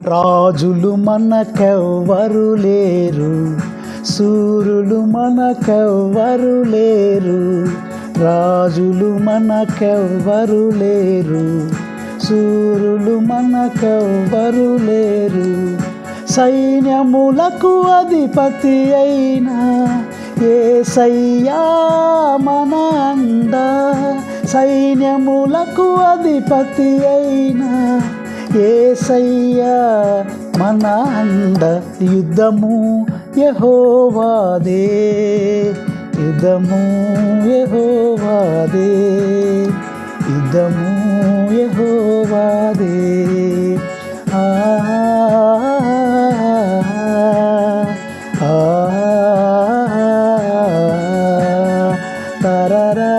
రాజులు మనకెవ్వరు లేరు సూర్యులు మనకెవ్వరు లేరు రాజులు మనకెవ్వరు లేరు సూర్యులు మనకెవ్వరు లేరు. సైన్యములకు అధిపతి అయినా ఏ సయ్యా మన అండ సైన్యములకు అధిపతి అయిన ఏసయ్యా మన అండ యుద్ధము యహోవాదే యుద్ధము యహోవాదే యుద్ధము యహోవాదే ఆ తరరా